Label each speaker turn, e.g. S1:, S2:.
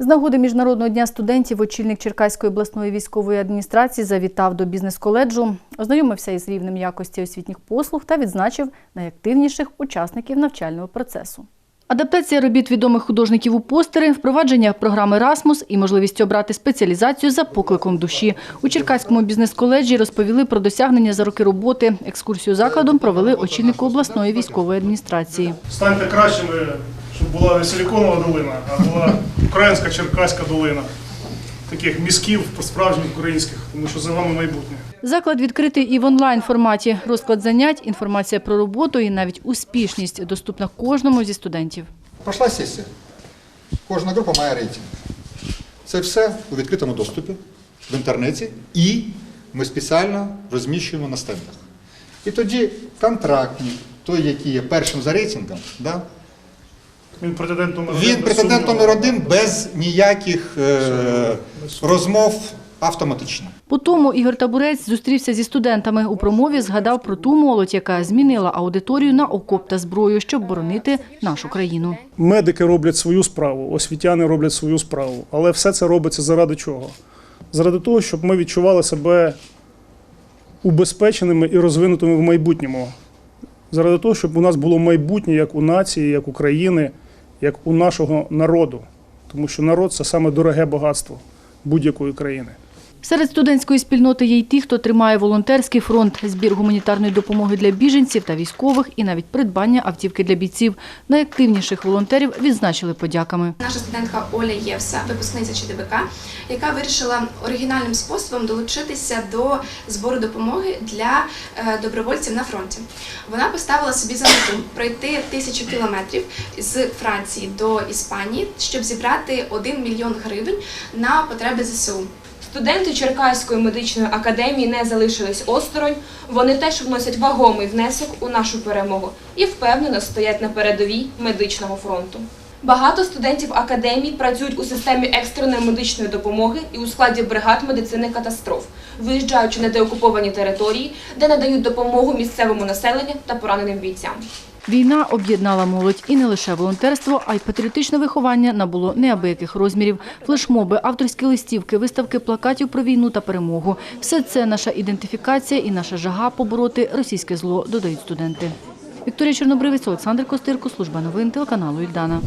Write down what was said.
S1: З нагоди Міжнародного дня студентів очільник Черкаської обласної військової адміністрації завітав до бізнес-коледжу, ознайомився із рівнем якості освітніх послуг та відзначив найактивніших учасників навчального процесу. Адаптація робіт відомих художників у постери, впровадження програми Расмус і можливість обрати спеціалізацію за покликом душі. У Черкаському бізнес-коледжі розповіли про досягнення за роки роботи. Екскурсію закладом провели очільнику обласної військової адміністрації.
S2: Станьте кращими, щоб була не силіконова долина, а була українська черкаська долина. Таких мізків справжніх українських, тому що за вами майбутнє.
S1: Заклад відкритий і в онлайн форматі. Розклад занять, інформація про роботу і навіть успішність доступна кожному зі студентів.
S3: Пішла сесія. Кожна група має рейтинг. Це все у відкритому доступі в інтернеті, і ми спеціально розміщуємо на стендах. І тоді контрактник, той, який є першим за рейтингом, да,
S2: Він претендент номер один.
S3: він
S2: без
S3: претендент
S2: сумніву.
S3: номер один без ніяких е, розмов автоматично.
S1: По тому Ігор Табурець зустрівся зі студентами. У промові згадав про ту молодь, яка змінила аудиторію на окоп та зброю, щоб боронити нашу країну.
S2: Медики роблять свою справу, освітяни роблять свою справу. Але все це робиться заради чого? Заради того, щоб ми відчували себе убезпеченими і розвинутими в майбутньому. Заради того, щоб у нас було майбутнє як у нації, як у країни, як у нашого народу. Тому що народ це саме дороге багатство будь-якої країни.
S1: Серед студентської спільноти є й ті, хто тримає волонтерський фронт, збір гуманітарної допомоги для біженців та військових і навіть придбання автівки для бійців. Найактивніших волонтерів відзначили подяками.
S4: Наша студентка Оля Євса, випускниця ЧДБК, яка вирішила оригінальним способом долучитися до збору допомоги для е, добровольців на фронті. Вона поставила собі за мету пройти тисячу кілометрів з Франції до Іспанії, щоб зібрати 1 мільйон гривень на потреби ЗСУ.
S5: Студенти Черкаської медичної академії не залишились осторонь. Вони теж вносять вагомий внесок у нашу перемогу і впевнено стоять на передовій медичного фронту. Багато студентів академії працюють у системі екстреної медичної допомоги і у складі бригад медицини катастроф, виїжджаючи на деокуповані території, де надають допомогу місцевому населенню та пораненим бійцям.
S1: Війна об'єднала молодь і не лише волонтерство, а й патріотичне виховання набуло неабияких розмірів. Флешмоби, авторські листівки, виставки плакатів про війну та перемогу. Все це наша ідентифікація і наша жага побороти російське зло, додають студенти. Вікторія Чорнобривець, Олександр Костирко, служба новин телеканалу Ільдана.